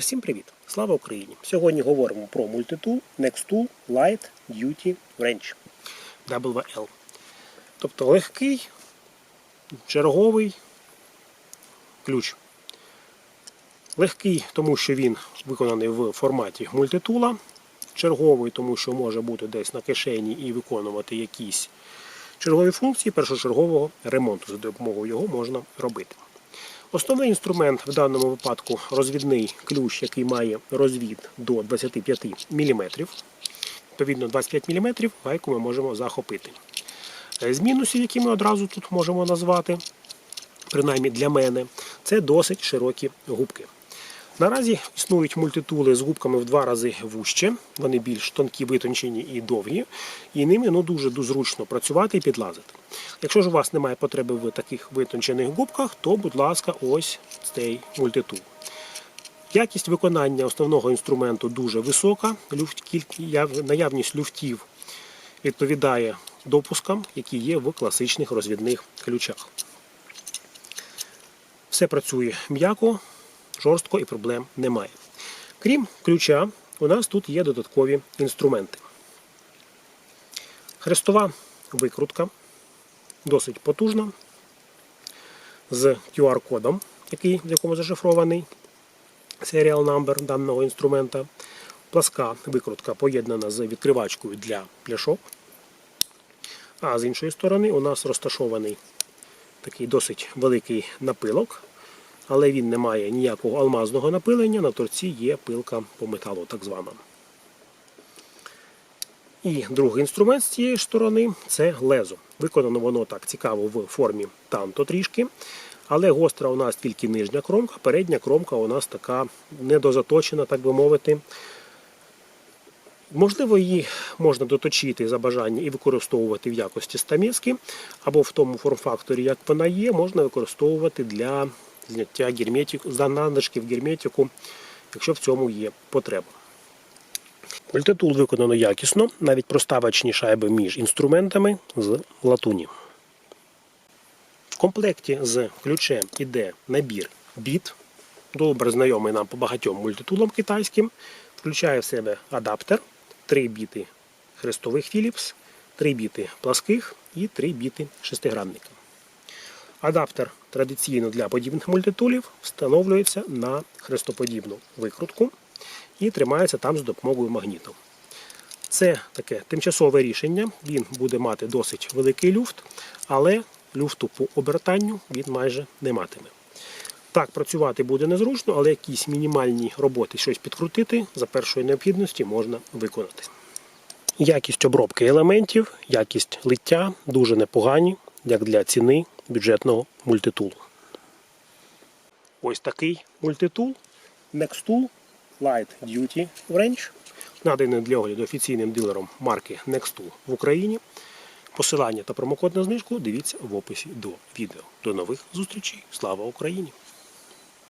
Всім привіт! Слава Україні! Сьогодні говоримо про мультитул Nextool Light Duty Wrench WL. Тобто легкий, черговий ключ. Легкий, тому що він виконаний в форматі мультитула. Черговий, тому що може бути десь на кишені і виконувати якісь чергові функції першочергового ремонту. За допомогою його можна робити. Основний інструмент в даному випадку розвідний ключ, який має розвід до 25 мм. Відповідно, 25 мм гайку ми можемо захопити. Е, З мінусів, які ми одразу тут можемо назвати, принаймні для мене, це досить широкі губки. Наразі існують мультитули з губками в два рази вужче, вони більш тонкі, витончені і довгі, і ними ну, дуже зручно працювати і підлазити. Якщо ж у вас немає потреби в таких витончених губках, то, будь ласка, ось цей мультитул. Якість виконання основного інструменту дуже висока. Наявність люфтів відповідає допускам, які є в класичних розвідних ключах. Все працює м'яко, жорстко і проблем немає. Крім ключа, у нас тут є додаткові інструменти. Хрестова викрутка, досить потужна, з QR-кодом, в якому зашифрований serial number даного інструмента. Пласка викрутка поєднана з відкривачкою для пляшок. А з іншої сторони у нас розташований такий досить великий напилок, але він не має ніякого алмазного напилення, на торці є пилка по металу, так звана. І другий інструмент з цієї сторони це лезо. Виконано воно так цікаво в формі танто трішки. Але гостра у нас тільки нижня кромка, передня кромка у нас така недозаточена, так би мовити. Можливо, її можна доточити за бажання і використовувати в якості стамески, або в тому форм-факторі, як вона є, можна використовувати для зняття герметику, надлишків герметику, якщо в цьому є потреба. Мультитул виконано якісно, навіть проставочні шайби між інструментами з латуні. В комплекті з ключем іде набір біт, добре знайомий нам по багатьом мультитулам китайським. Включає в себе адаптер, 3 біти хрестових Philips, 3 біти пласких і 3 біти шестигранника. Адаптер традиційно для подібних мультитулів встановлюється на хрестоподібну викрутку і тримається там з допомогою магніту. Це таке тимчасове рішення. Він буде мати досить великий люфт, але люфту по обертанню він майже не матиме. Так, працювати буде незручно, але якісь мінімальні роботи, щось підкрутити за першої необхідності можна виконати. Якість обробки елементів, якість лиття дуже непогані, як для ціни бюджетного мультитулу. Ось такий мультитул Nextool Light Duty Wrench, наданий для огляду офіційним дилером марки Nextool в Україні. Посилання та промокод на знижку дивіться в описі до відео. До нових зустрічей. Слава Україні!